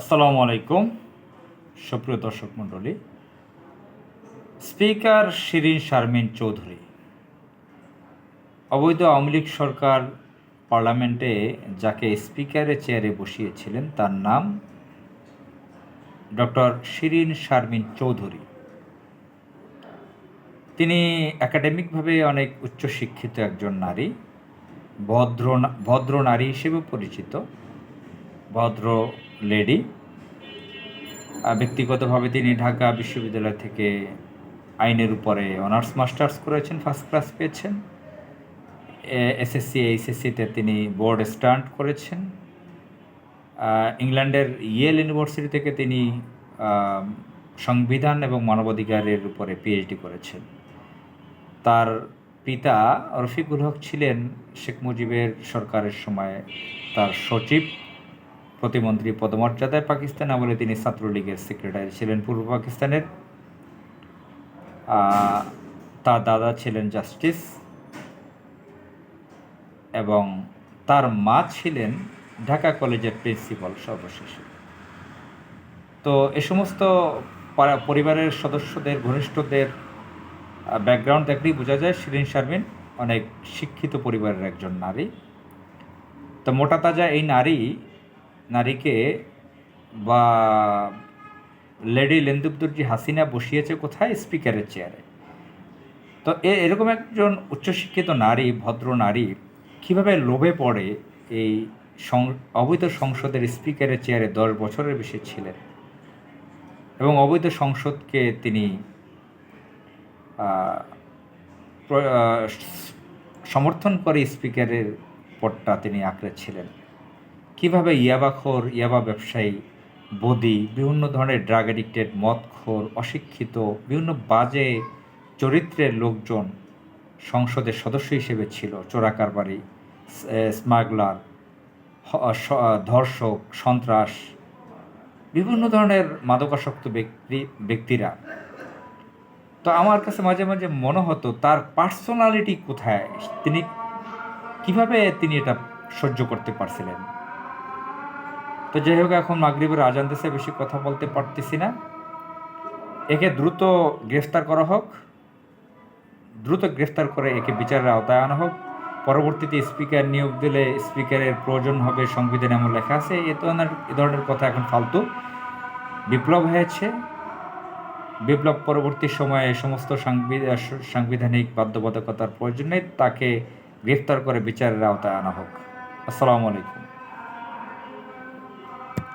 আসসালামু আলাইকুম, সুপ্রিয় দর্শক মণ্ডলী। স্পিকার শিরিন শারমিন চৌধুরী, অবৈধ আওয়ামী লীগ সরকার পার্লামেন্টে যাকে স্পিকারের চেয়ারে বসিয়েছিলেন, তার নাম ডক্টর শিরিন শারমিন চৌধুরী। তিনি একাডেমিকভাবে অনেক উচ্চশিক্ষিত একজন নারী, ভদ্র ভদ্র নারী হিসেবে পরিচিত। ভদ্র লেডি। ব্যক্তিগতভাবে তিনি ঢাকা বিশ্ববিদ্যালয় থেকে আইনের উপরে অনার্স, মাস্টার্স করেছেন ফার্স্ট ক্লাস পেয়েছেন। এসএসসি এইচএসসিতে তিনি বোর্ড স্টান্ট করেছেন। ইংল্যান্ডের ইয়েল ইউনিভার্সিটি থেকে তিনি সংবিধান এবং মানবাধিকারের উপরে পিএইচডি করেছেন। তার পিতা রফিকুল হক ছিলেন শেখ মুজিবের সরকারের সময় তার সচিব। প্রতিমন্ত্রী পদমর্যাদায় পাকিস্তান আমলে তিনি ছাত্রলীগের সেক্রেটারি ছিলেন পূর্ব পাকিস্তানের। তার দাদা ছিলেন জাস্টিস এবং তার মা ছিলেন ঢাকা কলেজের প্রিন্সিপাল সর্বশেষে। তো এ সমস্ত পরিবারের সদস্যদের, ঘনিষ্ঠদের ব্যাকগ্রাউন্ড দেখলেই বোঝা যায় শিরিন শারমিন অনেক শিক্ষিত পরিবারের একজন নারী। তো মোটা তাজা এই নারী নারীকে বা লেডি লেন্দুবদুর্জি হাসিনা বসিয়েছে কোথায়? স্পিকারের চেয়ারে। তো এরকম একজন উচ্চশিক্ষিত নারী, ভদ্র নারী, কীভাবে লোভে পড়ে এই অবৈধ সংসদের স্পিকারের চেয়ারে দশ বছরের বেশি ছিলেন? এবং অবৈধ সংসদকে তিনি সমর্থন করে স্পিকারের পদটা তিনি আঁকড়েছিলেন কীভাবে ইয়াবাখোর, ইয়াবা ব্যবসায়ী, বদি, বিভিন্ন ধরনের ড্রাগ অ্যাডিক্টেড মদখোর, অশিক্ষিত, বিভিন্ন বাজে চরিত্রের লোকজন সংসদের সদস্য হিসেবে ছিল চোরাকারবারি স্মাগলার ধর্ষক, সন্ত্রাস, বিভিন্ন ধরনের মাদকাসক্ত ব্যক্তি, ব্যক্তিরা। তো আমার কাছে মাঝে মাঝে মনে হতো, তার পার্সোনালিটি কোথায়? তিনি কীভাবে তিনি এটা সহ্য করতে পারছিলেন? তো যাই হোক, এখন মাগরিবের আজান দেশে বেশি কথা বলতে পারতেছি না। একে দ্রুত গ্রেফতার করা হোক, দ্রুত গ্রেফতার করে একে বিচারের আওতায় আনা হোক। পরবর্তীতে স্পিকার নিয়োগ দিলে স্পিকারের প্রয়োজন হবে সংবিধানে এমন লেখা আছে। এ ধরনের এ ধরনের কথা এখন ফালতু। বিপ্লব হয়েছে। বিপ্লব পরবর্তী সময়ে সমস্ত সাংবিধা- সাংবিধানিক বাধ্যবাধকতার প্রয়োজন তাকে গ্রেফতার করে বিচারের আওতায় আনা হোক। আসসালামু আলাইকুম।